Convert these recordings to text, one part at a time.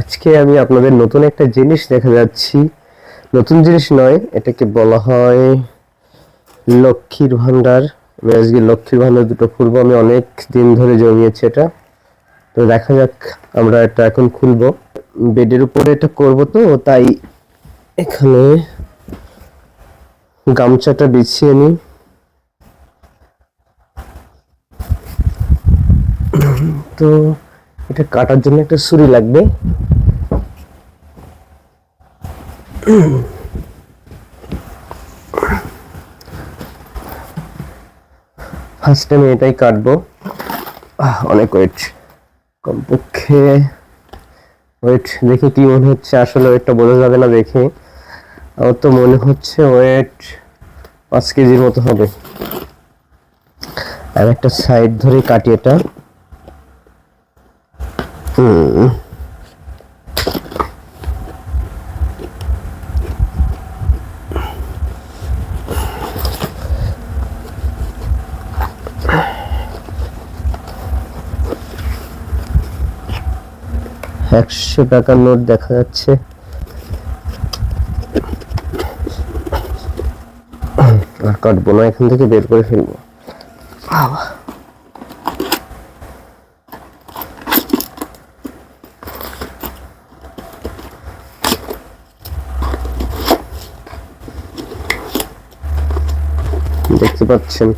আজকে আমি আপনাদের নতুন একটা জিনিস দেখা যাচ্ছি। নতুন জিনিস নয়, এটাকে বলা হয় লক্ষ্মীর ভান্ডার আজকে লক্ষ্মীর ভান্ডার দুটো খুলবো, আমি অনেক দিন ধরে জমিয়েছি এটা। তো দেখা যাক, আমরা এটা এখন খুলবো। বেডের উপরে এটা করব তো, তাই এখানে গামছাটা বিছিয়ে নিই। তো এটা কাটার জন্য একটা ছুরি লাগবে। ফার্স্ট আমি এটাই কাটবো। অনেক ওয়েট কমপক্ষে ওয়েট দেখে কি মনে হচ্ছে? আসলে ওয়েটটা বোঝা যাবে না দেখে। আমার তো মনে হচ্ছে ওয়েট পাঁচ কেজির মতো হবে। আর একটা সাইড ধরে কাটি এটা। হুম একশো টাকার নোট দেখা যাচ্ছে। আর কাটবো না, এখান থেকে বের করে ফেলব। বাবা দেখতে পাচ্ছেন।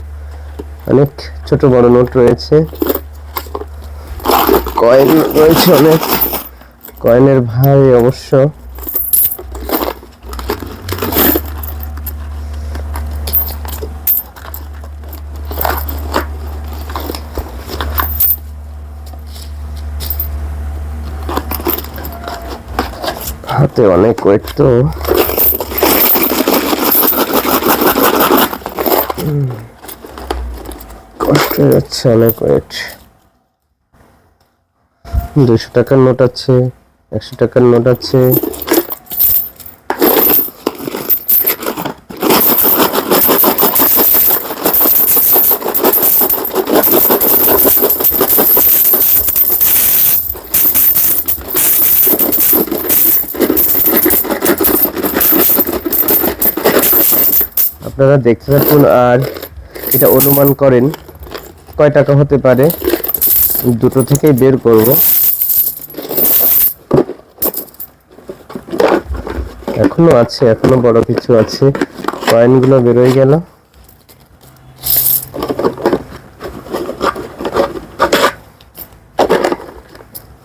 অনেক ছোট বড় নোট রয়েছে। কয়েন রয়েছে অনেক। কয়েনের ভাই অবশ্য। হাতে অনেক ওয়েট তো। কষ্ট যাচ্ছে অনেক ওয়েট দুশো টাকার নোট আছে একশো টাকার নোট আছে। আপনারা দেখতে থাকুন আর এটা অনুমান করেন কয় টাকা হতে পারে। দুটো থেকেই বের করব। এখনও আছে, এখনও বড় কিছু আছে। কয়েনগুলো বেরোয় গেল।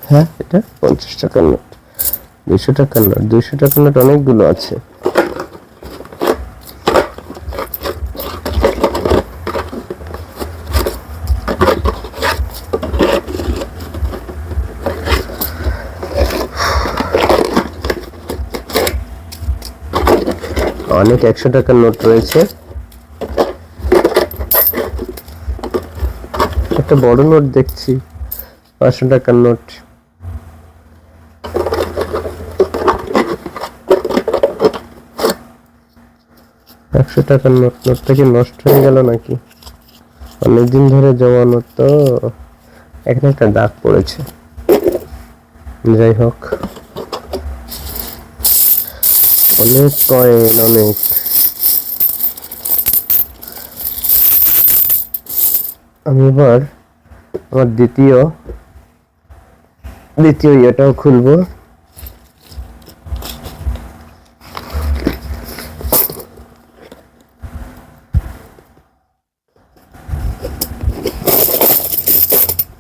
হ্যাঁ এটা পঞ্চাশ টাকার নোট। দুশো টাকার নোট দুশো টাকার নোট অনেকগুলো আছে। অনেক একশো টাকার নোট রয়েছে। একটা বড় নোট দেখছি, পাঁচশো টাকার নোট। একশো টাকার নোট, নোটটা কি নষ্ট হয়ে গেল নাকি? অনেকদিন ধরে জমানো তো। এখানে একটা দাগ পড়েছে। যাই হোক। অনেক কয়েন, অনেক। আমি এবার আমার দ্বিতীয় দ্বিতীয় ইয়েটাও খুলবো।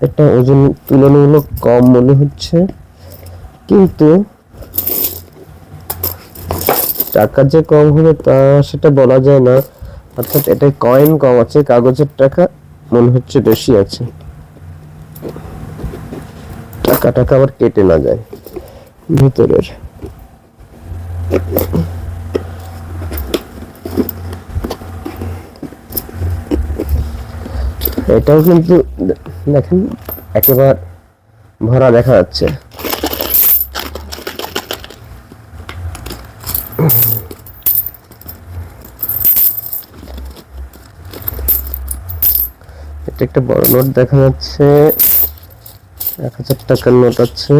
এটা ওজন তুলনামূলক কম মনে হচ্ছে, কিন্তু টাকা যে কম হবে তা সেটা বলা যায় না। অর্থাৎ এটা কয়েন কম আছে, কাগজের টাকা মনে হচ্ছে বেশি আছে। টাকা টাকা আবার কেটে না যায় ভিতরের। এটাও কিন্তু দেখেন, একেবারে ভরা দেখা যাচ্ছে। একটা বড় নোট দেখা যাচ্ছে। এক হাজার টাকার নোট আছে।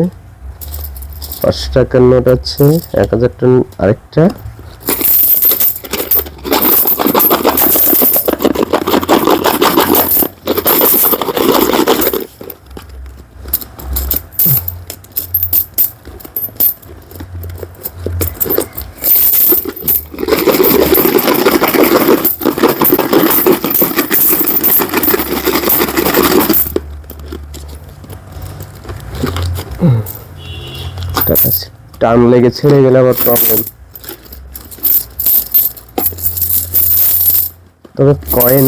পাঁচশো টাকার নোট আছে। এক হাজার টাকা আরেকটা টাকা আছে। টান লেগে ছেড়ে গেলে আবার প্রবলেম তবে কয়েন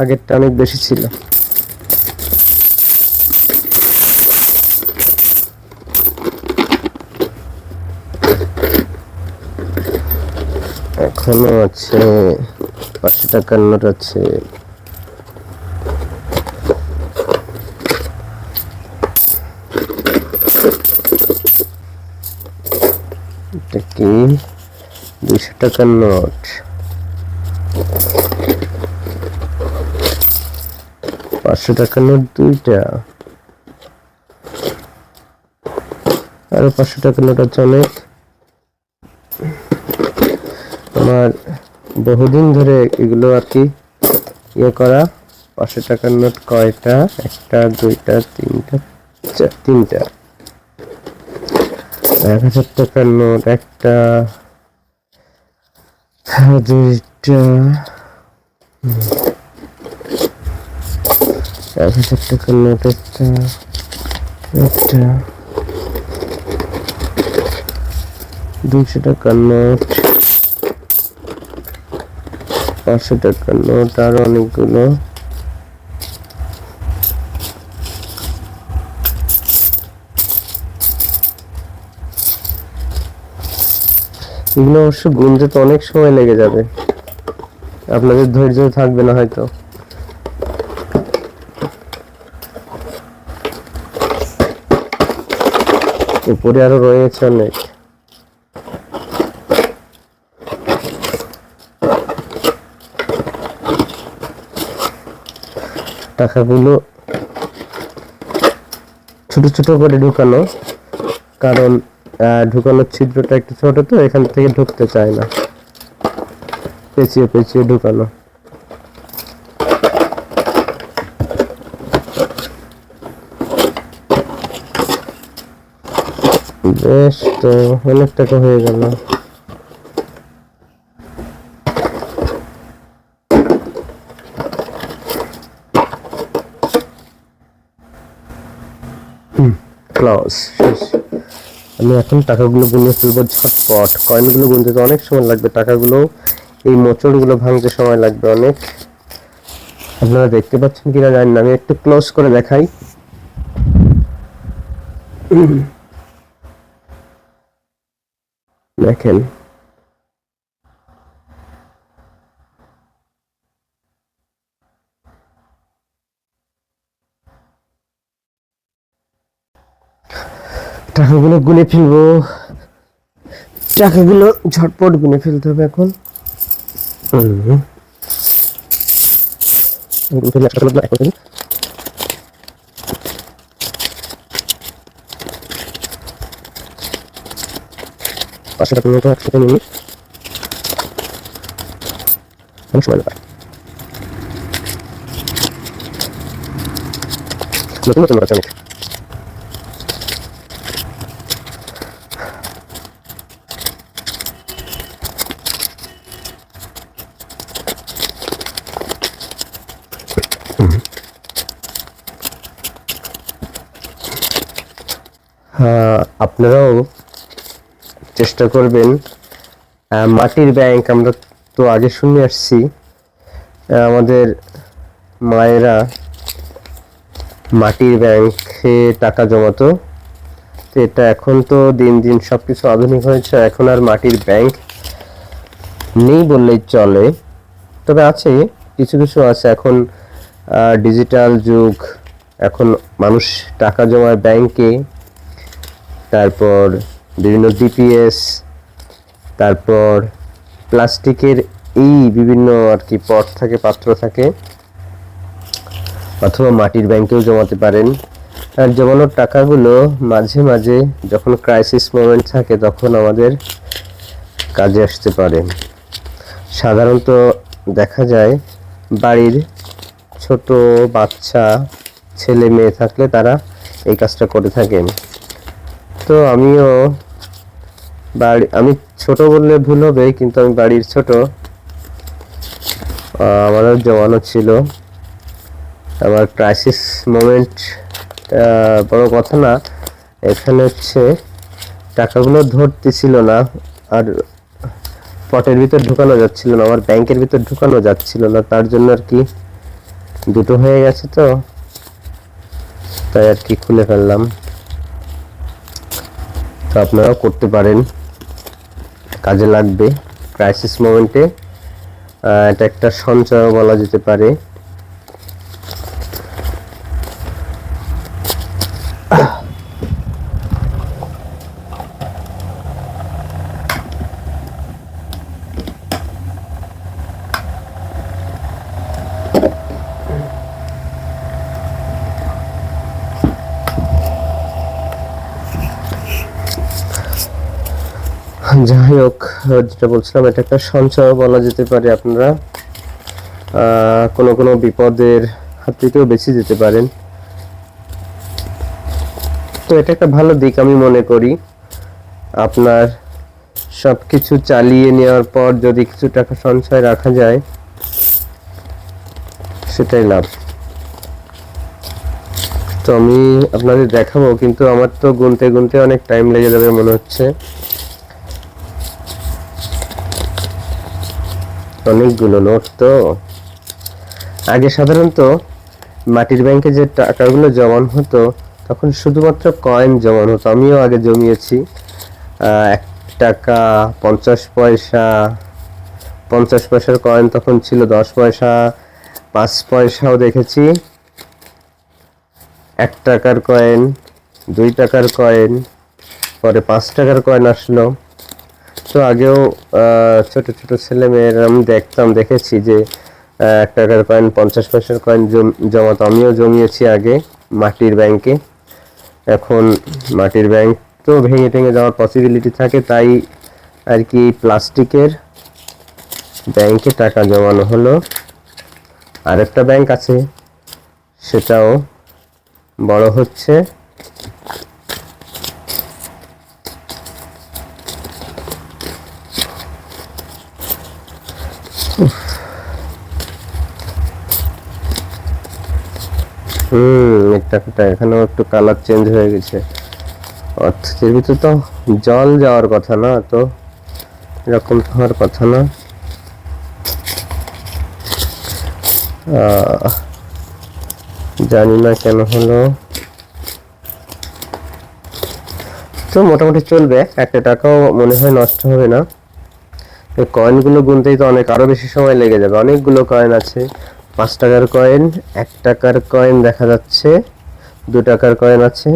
আগেরটা অনেক বেশি ছিল। এখনও আছে পাঁচশো টাকার নোট আছে। এটা কি দুইশো টাকার নোট। পাঁচশো টাকার নোট দুইটা। আরও পাঁচশো টাকার নোট আছে অনেক। আমার বহুদিন ধরে এগুলো আর কি ইয়ে করা। পাঁচশো টাকার নোট কয়টা? একটা, দুইটা, তিনটা, চার, তিনটা। এক হাজার টাকার নোট, একটা দুইটা এক হাজার টাকার নোট, একটা একটা, দুইশো টাকার নোট, পাঁচশো টাকার নোট, আরও অনেকগুলো। এগুলো অবশ্য গুনতে তো অনেক সময় লেগে যাবে। আপনাদের ধৈর্য থাকবে না হয়তো। উপরে আরও রয়েছে অনেক। টাকাগুলো ছোট ছোট করে ঢুকানো, কারণ ঢুকানোর ছিদ্রটা একটু ছোট তো, এখান থেকে ঢুকতে চায় না। পেঁচিয়ে পেঁচিয়ে ঢুকানো। বেশ, তো অনেক টাকা হয়ে গেল। ক্লাস শেষ। আমি এখন টাকাগুলো গুনে ফেলব ঝটপট। কয়েনগুলো গুনতে তো অনেক সময় লাগবে, টাকাগুলো এই মোচড়গুলো ভাঙতে সময় লাগবে অনেক। আপনারা দেখতে পাচ্ছেন কিনা জানি না, আমি একটু ক্লোজ করে দেখাই। দেখেন। টাকাগুলো গুনে ফেলব। টাকাগুলো ঝটপট গুনে ফেলতে হবে এখন। পাঁচশো নতুন নতুন অনেক। আপনারাও চেষ্টা করবেন। মাটির ব্যাংক আমরা তো আগে শুনে আসছি। আমাদের মায়েরা মাটির ব্যাংকে টাকা জমাতো। তো এটা এখন তো দিন দিন সব কিছু আধুনিক হয়েছে। এখন আর মাটির ব্যাংক নেই বললেই চলে। তবে আছে, কিছু কিছু আছে। এখন ডিজিটাল যুগ। এখন মানুষ টাকা জমায় ব্যাংকে তারপর বিভিন্ন ডিপিএস তারপর প্লাস্টিকের এই বিভিন্ন আর কি পট থাকে, পাত্র থাকে, অথবা মাটির ব্যাংকেও জমাতে পারেন। আর জমানোর টাকাগুলো মাঝে মাঝে যখন ক্রাইসিস মোমেন্ট থাকে, তখন আমাদের কাজে আসতে পারে। সাধারণত দেখা যায়, বাড়ির ছোট বাচ্চা, ছেলে, মেয়ে থাকলে তারা এই কাজটা করে থাকেন। তো আমিও বাড়ি, আমি ছোট বললে ভুল হবে, কিন্তু আমি বাড়ির ছোট। আমারও জমানো ছিল। আমার ক্রাইসিস মোমেন্ট বড় কথা না, এখানে হচ্ছে টাকাগুলো ধরতেছিল না, আর পটের ভিতর ঢুকানো যাচ্ছিল না, আমার ব্যাংকের ভিতর ঢুকানো যাচ্ছিল না, তার জন্য আর কি দুটো হয়ে গেছে তো। তাই আর কি খুলে ফেললাম। আপনারাও করতে পারেন। কাজে লাগবে। ক্রাইসিস মোমেন্টে এটা একটা সঞ্চয় বলা যেতে পারে। যাই হোক যেটা বলছিলাম, এটা একটা সঞ্চয় বলা যেতে পারে আপনারা। কোনো কোনো বিপদের হাত থেকেও বেঁচে যেতে পারেন। তো এটা একটা ভালো দিক আমি মনে করি। আপনার সব কিছু চালিয়ে নেওয়ার পর যদি কিছু টাকা সঞ্চয় রাখা যায়, সেটাই লাভ। তো আমি আপনাদের দেখাবো, কিন্তু আমার তো গুনতে গুনতে অনেক টাইম লেগে যাবে মনে হচ্ছে। অনেকগুলো নোট তো। আগে সাধারণত মাটির ব্যাংকে যে টাকাগুলো জমানো হতো, তখন শুধুমাত্র কয়েন জমানো হতো। আমিও আগে জমিয়েছি। এক টাকা পঞ্চাশ পয়সা, পঞ্চাশ পয়সার কয়েন তখন ছিল দশ পয়সা, পাঁচ পয়সাও দেখেছি। এক টাকার কয়েন দুই টাকার কয়েন পরে পাঁচ টাকার কয়েন আসলো। তো আগেও ছোট ছোট ছেলে মেয়েরা আমি দেখতাম, দেখেছি যে এক টাকার কয়েন পঞ্চাশ পয়সার কয়েন জমাতো। আমিও জমিয়েছি আগে মাটির ব্যাংকে এখন মাটির ব্যাংক তো ভেঙে টেঙে যাওয়ার পসিবিলিটি থাকে, তাই আর কি প্লাস্টিকের ব্যাংকে টাকা জমানো হলো। আরেকটা ব্যাংক আছে, সেটাও বড় হচ্ছে। হুম টাকাটা এখানেও একটু কালার চেঞ্জ হয়ে গেছে। অর্থের ভিতরে তো জল যাওয়ার কথা না, তো এরকম হওয়ার কথা না। জানি না কেন হলো। তো মোটামুটি চলবে, একটা টাকাও মনে হয় নষ্ট হবে না। কয়েনগুলো গুনতেই তো অনেক, আরও বেশি সময় লেগে যাবে। অনেকগুলো কয়েন আছে। পাঁচ টাকার কয়েন, এক টাকার কয়েন দেখা যাচ্ছে, দু টাকার কয়েন আছে।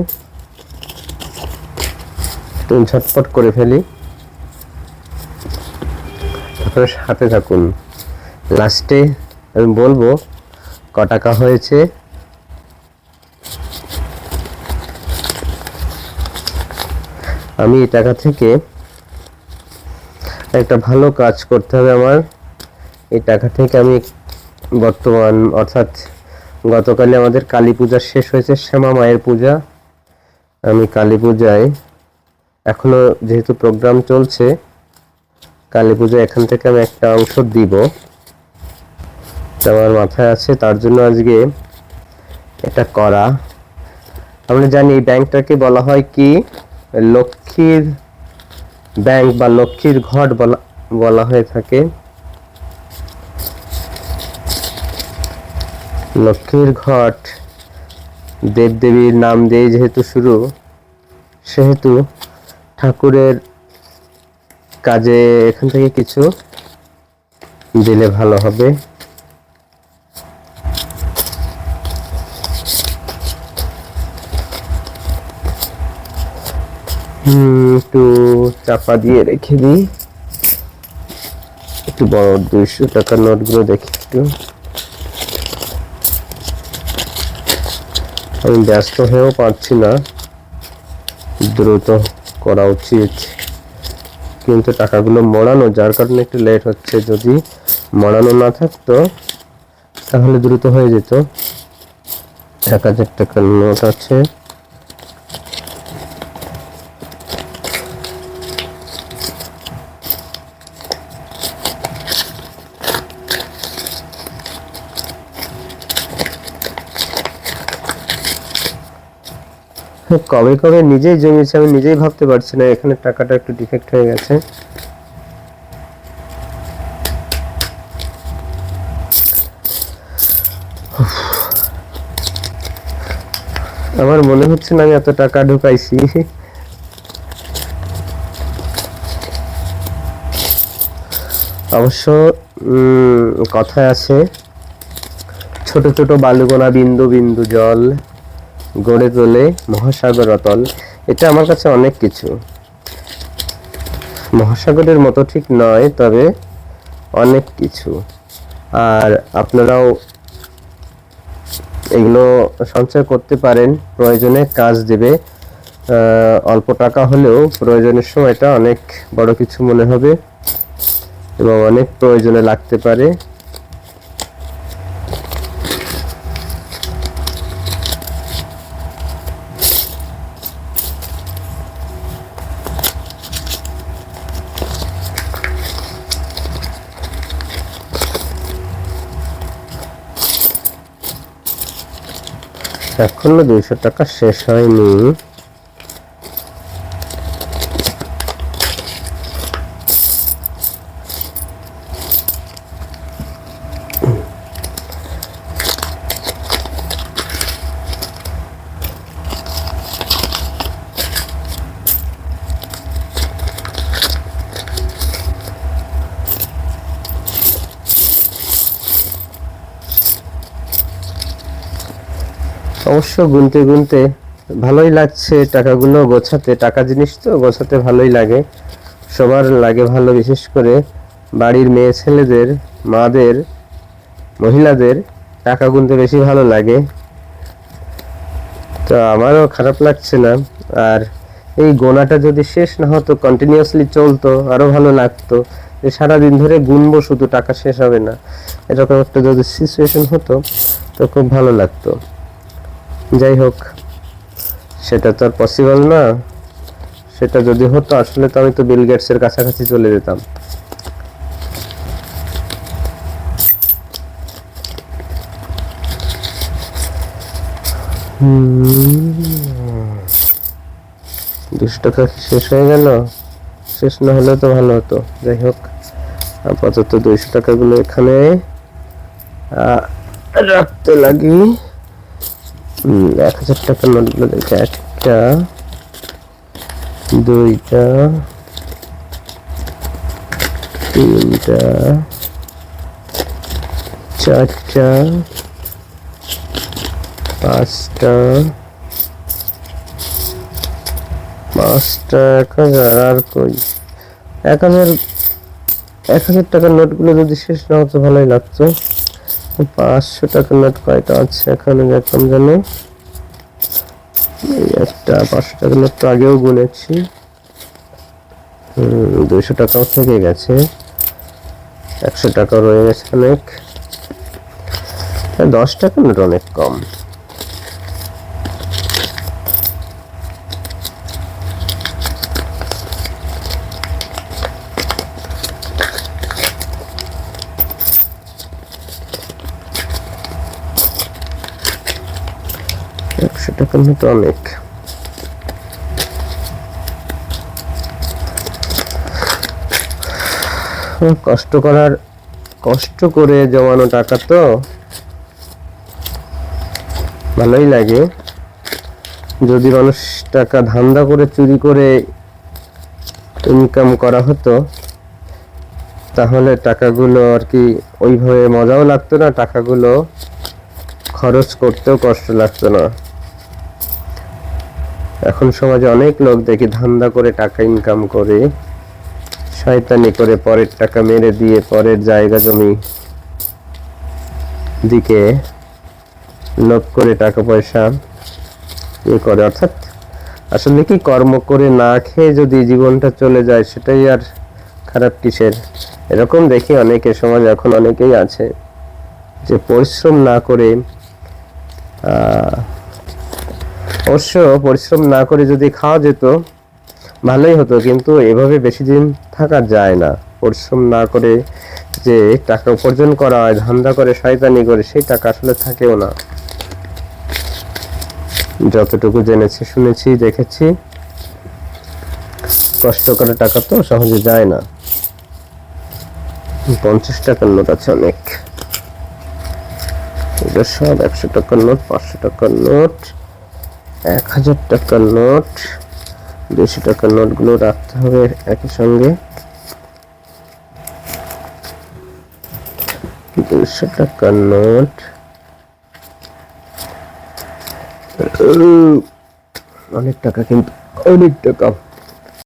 ঝটপট করে ফেলি। তারপরে সাথে থাকুন। লাস্টে আমি বলব, ক টাকা হয়েছে। আমি এই টাকা থেকে একটা ভালো কাজ করতে হবে আমার। এই টাকা থেকে আমি বর্তমান, অর্থাৎ গতকালে আমাদের কালী পূজা শেষ হয়েছে, শ্যামা মায়ের পূজা। আমি কালী পূজায় এখনও যেহেতু প্রোগ্রাম চলছে, কালী পূজা এখান থেকে আমি একটা অংশ দিব। আমার মাথায় আছে, তার জন্য আজকে এটা করা। আমরা জানি এই ব্যাংকটাকে বলা হয় কি? লক্ষ্মীর ব্যাংক বা লক্ষ্মীর ঘট বলা বলা হয়ে থাকে। লক্ষ্মীর ঘট। দেবদেবীর নাম দিয়ে যেহেতু শুরু, সেহেতু ঠাকুরের কাজে এখান থেকে কিছু দিলে ভালো হবে। একটু চাপা দিয়ে রেখে দিই। একটু বড় দুইশো টাকার নোটগুলো দেখি একটু। আমি ব্যস্ত হয়েও পারছি না। দ্রুত করা উচিত। কিন্তু টাকাগুলো মড়ানো যার কারণে একটু লেট হচ্ছে। যদি মড়ানো না থাকতো, তাহলে দ্রুত হয়ে যেত। এক হাজার টাকার নোট আছে। কবে কবে নিজেই জমিয়েছে, আমি নিজেই ভাবতে পারছি না, এখানে টাকাটা একটু ডিফেক্ট হয়ে গেছে। আমার মনে হচ্ছে না আমি এত টাকা ঢুকাইছি। অবশ্য কথায় আছে, ছোট ছোট বালুকণা বিন্দু বিন্দু জল। গড়ে তোলে, মহাসাগর অতল। এটা আমার কাছে অনেক কিছু। মহাসাগরের মতো ঠিক নয়, তবে অনেক কিছু। আর আপনারাও এগুলো সঞ্চয় করতে পারেন। প্রয়োজনে কাজ দেবে। অল্প টাকা হলেও প্রয়োজনের সময়টা অনেক বড় কিছু মনে হবে এবং অনেক প্রয়োজনে লাগতে পারে। এখনও দুইশো টাকা শেষ হয়নি। অবশ্য গুনতে গুনতে ভালোই লাগছে টাকাগুলো গোছাতে, টাকা জিনিস তো, গোছাতে ভালোই লাগে। সবার লাগে ভালো, বিশেষ করে বাড়ির মেয়ে ছেলেদের, মাদের, মহিলাদের টাকা গুনতে বেশি ভালো লাগে। তো আমারও খারাপ লাগছে না। আর এই গোনাটা যদি শেষ না হতো কন্টিনিউয়াসলি চলতো আরও ভালো লাগতো, যে সারাদিন ধরে গুনবো, শুধু টাকা শেষ হবে না। এরকম একটা যদি সিচুয়েশন হতো, তো খুব ভালো লাগতো। যাই হোক, সেটা তো আর পসিবল না। সেটা যদি হতো, আসলে তো আমি তো বিল গেটসের কাছাকাছি চলে যেতাম। দুশো টাকা শেষ হয়ে গেল। শেষ না হলেও তো ভালো হতো। যাই হোক, আপাতত দুইশো টাকাগুলো এখানে রাখতে লাগি। এক হাজার টাকার নোটগুলো দেখে একটা, দুইটা, তিনটা, চারটা, পাঁচটা পাঁচটা, এক হাজার, আর কই? এক হাজার এক হাজার টাকার নোটগুলো যদি শেষ না হতো ভালোই লাগতো। পাঁচশো টাকা নোট কয়টা আছে এখানে দেখলাম জানি। একটা পাঁচশো টাকা নোট তো আগেও গুনেছি দুইশো টাকাও থেকে গেছে। একশো টাকা রয়ে গেছে অনেক। হ্যাঁ, দশ টাকা নোট অনেক কম। টাকার নোট অনেক। কষ্ট করার, কষ্ট করে জমানো টাকা তো ভালোই লাগে। যদি মানুষ টাকা ধান্দা করে, চুরি করে ইনকাম করা হতো, তাহলে টাকাগুলো আর কি ওইভাবে মজাও লাগতো না, টাকাগুলো খরচ করতেও কষ্ট লাগতো না। এখন সমাজে অনেক লোক দেখি ধান্দা করে টাকা ইনকাম করে, শয়তানি করে, পরের টাকা মেরে দিয়ে পরের জায়গা জমি দিকে লোভ করে টাকা পয়সা ইয়ে করে। অর্থাৎ আসলে কি কর্ম করে না খেয়ে যদি জীবনটা চলে যায় সেটাই আর খারাপ কিসের? এরকম দেখি অনেকে, সমাজ এখন অনেকেই আছে যে পরিশ্রম না করে অবশ্য পরিশ্রম না করে যদি খাওয়া যেত, ভালোই হতো, কিন্তু এভাবে বেশি দিন থাকা যায় না। পরিশ্রম না করে যে টাকা উপার্জন করা হয় ধান্দা করে, শয়তানি করে, সেই টাকা আসলে থাকেও না। যতটুকু জেনেছি, শুনেছি, দেখেছি, কষ্ট করে টাকা তো সহজে যায় না। পঞ্চাশ টাকার নোট আছে অনেক। সব একশো টাকার নোট, পাঁচশো টাকার নোট। এক হাজার টাকার নোট দুশো টাকার নোটগুলো রাখতে হবে একই সঙ্গে। দুশো টাকার নোট। অনেক টাকা কিন্তু, অনেক টাকা।